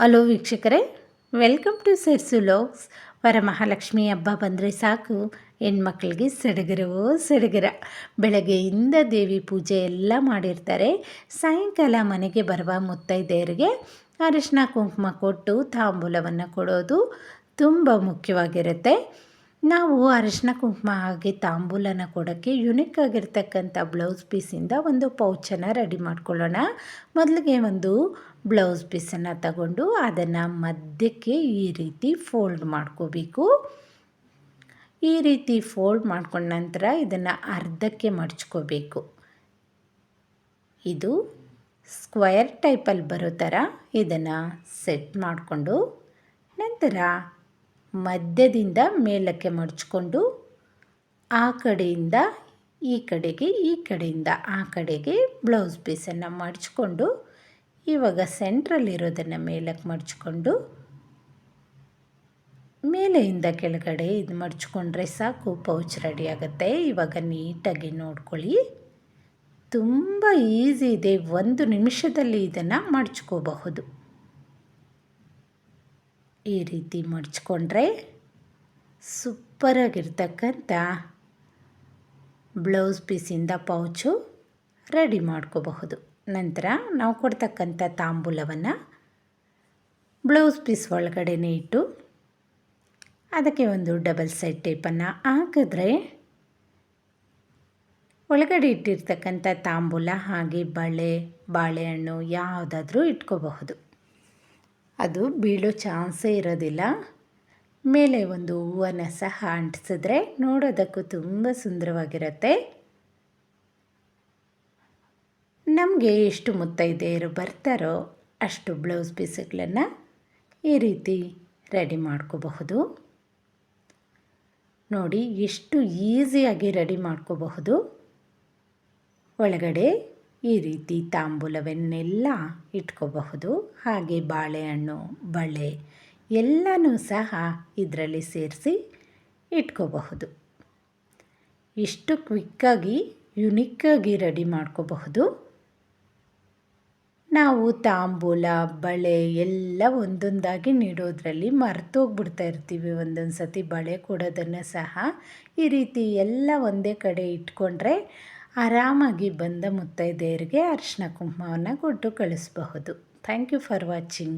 Hello ವೀಕ್ಷಕರೇ welcome to ಸೆರ್ಸು ಲೋಕ್ಸ್ ವರಮಹಾಲಕ್ಷ್ಮಿ ಹಬ್ಬ ಬಂದರೆ ಸಾಕು. ಹೆಣ್ಮಕ್ಳಿಗೆ ಸಡಗರವೋ ಸಡಗರ. ಬೆಳಗ್ಗೆಯಿಂದ ದೇವಿ ಪೂಜೆ ಎಲ್ಲ ಮಾಡಿರ್ತಾರೆ. ಸಾಯಂಕಾಲ ಮನೆಗೆ ಬರುವ ಮುತ್ತೈದೆಯರಿಗೆ ಅರಿಶಿನ, ಕುಂಕುಮ ಕೊಟ್ಟು ತಾಂಬೂಲವನ್ನು ಕೊಡೋದು ತುಂಬ ಮುಖ್ಯವಾಗಿರುತ್ತೆ. ನಾವು ಅರಿಶಿನ ಕುಂಕುಮ ಹಾಗೆ ತಾಂಬೂಲನ ಕೊಡೋಕ್ಕೆ ಯುನಿಕ್ ಆಗಿರ್ತಕ್ಕಂಥ ಬ್ಲೌಸ್ ಪೀಸಿಂದ ಒಂದು ಪೌಚನ್ನು ರೆಡಿ ಮಾಡ್ಕೊಳ್ಳೋಣ. ಮೊದಲಿಗೆ ಒಂದು ಬ್ಲೌಸ್ ಪೀಸನ್ನು ತಗೊಂಡು ಅದನ್ನು ಮಧ್ಯಕ್ಕೆ ಈ ರೀತಿ ಫೋಲ್ಡ್ ಮಾಡ್ಕೋಬೇಕು. ಈ ರೀತಿ ಫೋಲ್ಡ್ ಮಾಡ್ಕೊಂಡ ನಂತರ ಇದನ್ನು ಅರ್ಧಕ್ಕೆ ಮಡಚ್ಕೋಬೇಕು. ಇದು ಸ್ಕ್ವಯರ್ ಟೈಪಲ್ಲಿ ಬರೋ ಥರ ಇದನ್ನು ಸೆಟ್ ಮಾಡಿಕೊಂಡು ನಂತರ ಮಧ್ಯದಿಂದ ಮೇಲಕ್ಕೆ ಮಡಚ್ಕೊಂಡು ಆ ಕಡೆಯಿಂದ ಈ ಕಡೆಗೆ, ಈ ಕಡೆಯಿಂದ ಆ ಕಡೆಗೆ ಬ್ಲೌಸ್ ಪೀಸನ್ನು ಮಡಚ್ಕೊಂಡು ಇವಾಗ ಸೆಂಟ್ರಲ್ಲಿರೋದನ್ನು ಮೇಲಕ್ಕೆ ಮಡಚ್ಕೊಂಡು ಮೇಲೆಯಿಂದ ಕೆಳಗಡೆ ಇದು ಮಡಚಿಕೊಂಡ್ರೆ ಸಾಕು ಪೌಚ್ ರೆಡಿ ಆಗುತ್ತೆ. ಇವಾಗ ನೀಟಾಗಿ ನೋಡ್ಕೊಳ್ಳಿ. ತುಂಬ ಈಸಿ ಇದೆ. ಒಂದು ನಿಮಿಷದಲ್ಲಿ ಇದನ್ನು ಮಡ್ಚ್ಕೋಬಹುದು. ಈ ರೀತಿ ಮಡ್ಚ್ಕೊಂಡ್ರೆ ಸೂಪರಾಗಿರ್ತಕ್ಕಂಥ ಬ್ಲೌಸ್ ಪೀಸಿಂದ ಪೌಚು ರೆಡಿ ಮಾಡ್ಕೋಬಹುದು. ನಂತರ ನಾವು ಕೊಡ್ತಕ್ಕಂಥ ತಾಂಬೂಲವನ್ನು ಬ್ಲೌಸ್ ಪೀಸ್ ಒಳಗಡೆನೇ ಇಟ್ಟು ಅದಕ್ಕೆ ಒಂದು ಡಬಲ್ ಸೈಡ್ ಟೇಪನ್ನು ಹಾಕಿದ್ರೆ ಒಳಗಡೆ ಇಟ್ಟಿರ್ತಕ್ಕಂಥ ತಾಂಬೂಲ ಹಾಗೆ ಬಳೆ, ಬಾಳೆಹಣ್ಣು ಯಾವುದಾದ್ರೂ ಇಟ್ಕೋಬಹುದು. ಅದು ಬೀಳೋ ಚಾನ್ಸೇ ಇರೋದಿಲ್ಲ. ಮೇಲೆ ಒಂದು ಹೂವನ್ನು ಸಹ ಅಂಟಿಸಿದ್ರೆ ನೋಡೋದಕ್ಕೂ ತುಂಬ ಸುಂದರವಾಗಿರುತ್ತೆ. ನಮಗೆ ಎಷ್ಟು ಮುತ್ತೈದೆಯರು ಬರ್ತಾರೋ ಅಷ್ಟು ಬ್ಲೌಸ್ ಪೀಸ್ಗಳನ್ನು ಈ ರೀತಿ ರೆಡಿ ಮಾಡ್ಕೋಬಹುದು. ನೋಡಿ, ಎಷ್ಟು ಈಸಿಯಾಗಿ ರೆಡಿ ಮಾಡ್ಕೋಬಹುದು. ಒಳಗಡೆ ಈ ರೀತಿ ತಾಂಬೂಲವನ್ನೆಲ್ಲ ಇಟ್ಕೋಬಹುದು. ಹಾಗೆ ಬಾಳೆಹಣ್ಣು, ಬಳೆ ಎಲ್ಲನೂ ಸಹ ಇದರಲ್ಲಿ ಸೇರಿಸಿ ಇಟ್ಕೋಬಹುದು. ಇಷ್ಟು ಕ್ವಿಕ್ಕಾಗಿ, ಯುನಿಕ್ಕಾಗಿ ರೆಡಿ ಮಾಡ್ಕೋಬಹುದು. ನಾವು ತಾಂಬೂಲ, ಬಳೆ ಎಲ್ಲ ಒಂದೊಂದಾಗಿ ನೀಡೋದ್ರಲ್ಲಿ ಮರ್ತೋಗ್ಬಿಡ್ತಾ ಇರ್ತೀವಿ. ಒಂದೊಂದು ಸತಿ ಬಳೆ ಕೊಡೋದನ್ನು ಸಹ ಈ ರೀತಿ ಎಲ್ಲ ಒಂದೇ ಕಡೆ ಇಟ್ಕೊಂಡ್ರೆ ಆರಾಮಾಗಿ ಬಂದ ಮುತ್ತೈದೆಯರಿಗೆ ಅರಿಶಿನ ಕುಂಕುಮವನ್ನು ಕೊಟ್ಟು ಕಳಿಸಬಹುದು. Thank you for watching